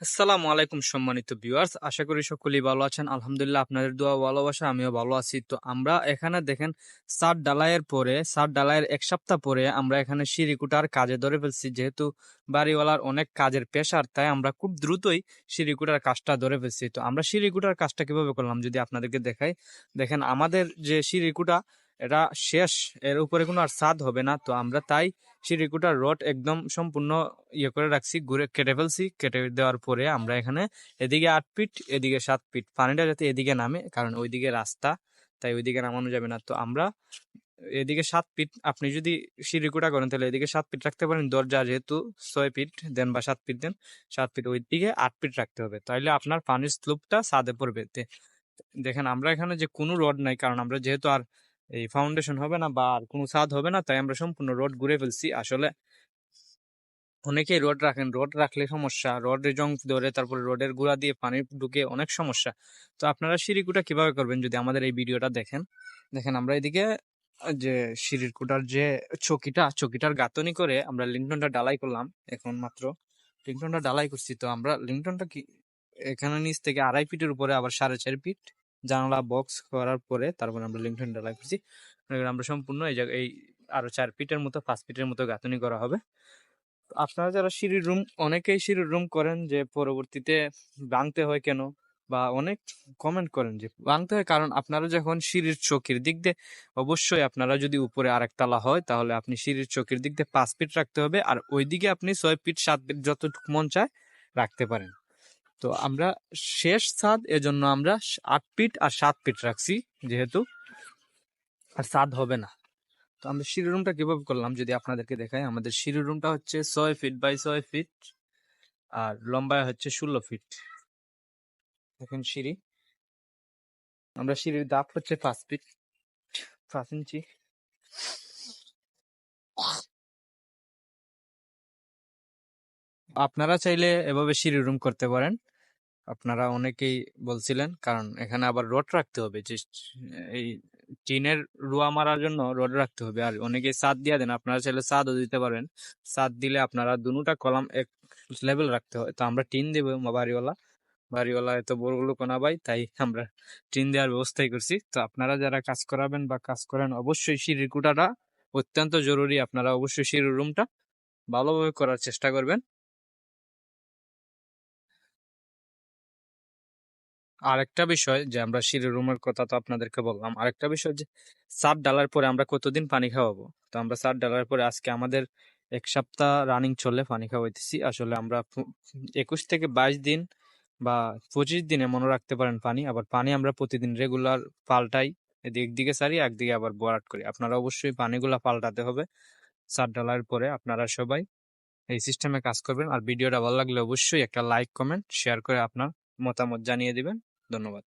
আসসালামু আলাইকুম সম্মানিত ভিউয়ার্স, আশা করি সকলেই ভালো আছেন। আলহামদুলিল্লাহ আপনাদের দোয়া ভালোবাসা, আমিও ভালো আছি। তো আমরা এখানে দেখেন সার ডালাইয়ের পরে সার ডালাইয়ের এক সপ্তাহ পরে আমরা এখানে সিঁড়িকুটার কাজে ধরে ফেলছি। যেহেতু বাড়িওয়ালার অনেক কাজের পেশার তাই আমরা খুব দ্রুতই সিঁড়িকুটার কাজটা ধরে ফেলছি। তো আমরা সিঁড়িকুটার কাজটা কীভাবে করলাম যদি আপনাদেরকে দেখাই। দেখেন, আমাদের যে সিঁড়িকুটা এটা শেষ। এর উপরে কোনো আর স্বাদ হবে না। তো আমরা তাই সিঁড়িকুটার রড একদম সম্পূর্ণ ইয়ে করে রাখছি, ঘুরে কেটে ফেলছি। কেটে দেওয়ার পরে আমরা এখানে এদিকে আট ফিট, এদিকে সাত ফিট। পানিটা যাতে এদিকে নামে, কারণ ওইদিকে রাস্তা, তাই ওইদিকে নামানো যাবে না। তো আমরা এদিকে সাত ফিট, আপনি যদি সিঁড়িকুটা করেন, তাহলে এদিকে সাত ফিট রাখতে পারেন। দরজা যেহেতু ছয় ফিট, দেন বা সাত ফিট দেন, সাত ফিট ওই দিকে আট ফিট রাখতে হবে। তাহলে আপনার পানির স্লুপটা সাদে পড়বে। দেখেন, আমরা এখানে যে কোনো রড নাই, কারণ আমরা যেহেতু আর এই ফাউন্ডেশন হবে না বা আর কোনো ছাদ হবে না, তাই আমরা সম্পূর্ণ রড ঘুরে ফেলছি। আসলে অনেকেই রড রাখেন রড রাখলে সমস্যা রডের জং ধরে তারপরে রডের গুঁড়া দিয়ে পানি ঢুকে অনেক সমস্যা। তো আপনারা সিঁড়িকুটা কীভাবে করবেন যদি আমাদের এই ভিডিওটা দেখেন? দেখেন, আমরা এদিকে যে সিঁড়ির কুটার যে চকিটা, চকিটার গাঁথনি করে আমরা লিংটনটা ডালাই করলাম এখন মাত্র। লিংটনটা ডালাই করছি তো আমরা, লিংটনটা কি এখানে নিচ থেকে আড়াই ফিটের উপরে, আবার সাড়ে চার ফিট জানালা বক্স করার পরে তারপরে আমরা লিংটন ডালাই করছি। আমরা সম্পূর্ণ এই জায়গায়, এই আরও চার ফিটের মতো, পাঁচ ফিটের মতো গাঁথনি করা হবে। আপনারা যারা সিঁড়ির রুম অনেকেই সিঁড়ির রুম করেন যে পরবর্তীতে ভাঙতে হয় কেন? বা অনেক কমেন্ট করেন যে ভাঙতে হয় কারণ আপনারা যখন সিঁড়ির চোখের দিক দিয়ে, অবশ্যই আপনারা যদি উপরে আরেক তালা হয়, তাহলে আপনি সিঁড়ির চকির দিক দিয়ে পাঁচ ফিট রাখতে হবে। আর ওইদিকে আপনি ছয় ফিট সাত ফিট যতটুকু মন চায় রাখতে পারেন। তো আমরা শেষ ছাদ এজন্য আমরা আট ফিট আর সাত ফিট রাখছি, যেহেতু আর ছাদ হবে না। তো আমরা সিঁড়ি রুমটা কীভাবে করলাম, যদি আপনাদেরকে দেখাই, আমাদের সিঁড়ি রুমটা হচ্ছে ছয় ফিট বাই ছয় ফিট আর লম্বায় হচ্ছে ষোলো ফিট। দেখেন সিঁড়ি। আমরা সিঁড়ির দাপ হচ্ছে পাঁচ ফিট, পাঁচ ইঞ্চি। আপনারা চাইলে এভাবে সিঁড়ি রুম করতে পারেন। আপনারা অনেকেই বলছিলেন, কারণ এখানে আবার রড রাখতে হবে। যে এই টিনের রুয়া মারার জন্য রড রাখতে হবে। আর অনেকেই সাদ দিয়ে দেন, আপনারা চাইলে সাদও দিতে পারেন। সাদ দিলে আপনারা দুটা কলাম এক লেভেল রাখতে হয়। তো আমরা টিন দেবো বাড়িওয়ালা। বাড়িওয়ালা এত বড়গুলো কোনা ভাই, তাই আমরা টিন দেওয়ার ব্যবস্থাই করছি। তো আপনারা যারা কাজ করাবেন বা কাজ করেন, অবশ্যই সিঁড়ির কুটাটা অত্যন্ত জরুরি। আপনারা অবশ্যই সিঁড়ির রুমটা ভালোভাবে করার চেষ্টা করবেন। আরেকটা বিষয় যে আমরা সিঁড়ি রুমের কথা তো আপনাদেরকে বললাম। আরেকটা বিষয় যে সাত ডালার পরে আমরা কতদিন পানি খাওয়াবো? তো আমরা সাত ডালার পরে আজকে আমাদের এক সপ্তাহ রানিং চলে পানি খাওয়াইতেছি। আসলে আমরা একুশ থেকে বাইশ দিন বা পঁচিশ দিনে মনে রাখতে পারেন পানি। আবার পানি আমরা প্রতিদিন রেগুলার পাল্টাই। একদিকে সারি, একদিকে আবার বরাট করি। আপনারা অবশ্যই পানিগুলা পাল্টাতে হবে। সাত ডালার পরে আপনারা সবাই এই সিস্টেমে কাজ করবেন। আর ভিডিওটা ভালো লাগলে অবশ্যই একটা লাইক কমেন্ট শেয়ার করে আপনার মতামত জানিয়ে দিবেন। ধন্যবাদ।